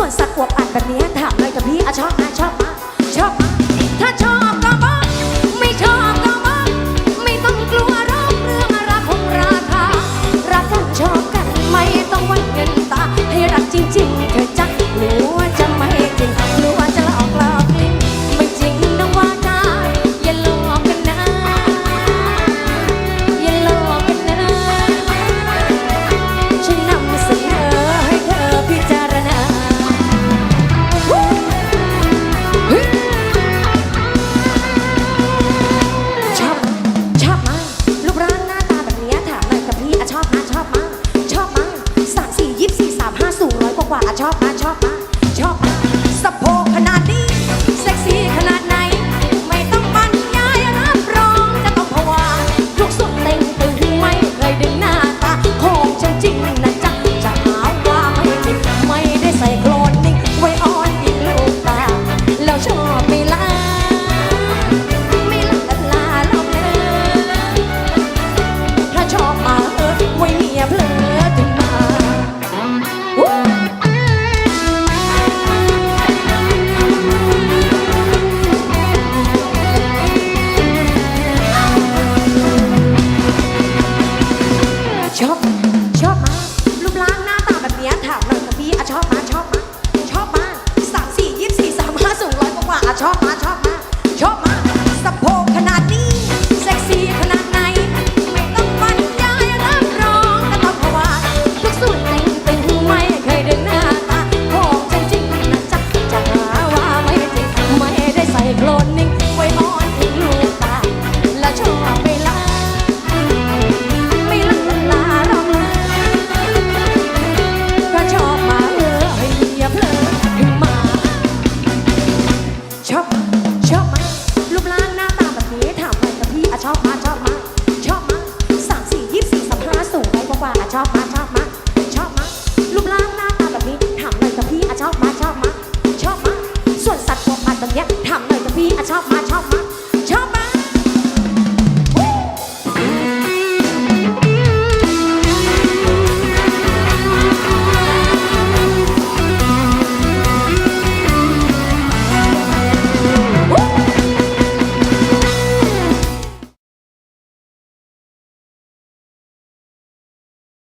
ส่วนสัตว์อวบอัดแบบนี้ถามเลยกับพี่อะชอบนะชอบมะชอบมะ ขวาชอบมาชอบมา ชอบมาชอบมาชอบมาสะโพกขนาดนี้เซ็กซี่ขนาดไหน ไม่ต้องบรรยายรับรองก็ต้องผวาทุกส่วนเต็งตึงไม่เคยเดินหน้าตาของฉันจริงนะจ๊ะจะหาว่าไม่จริงไม่ได้ใส่โคลนนิ่ง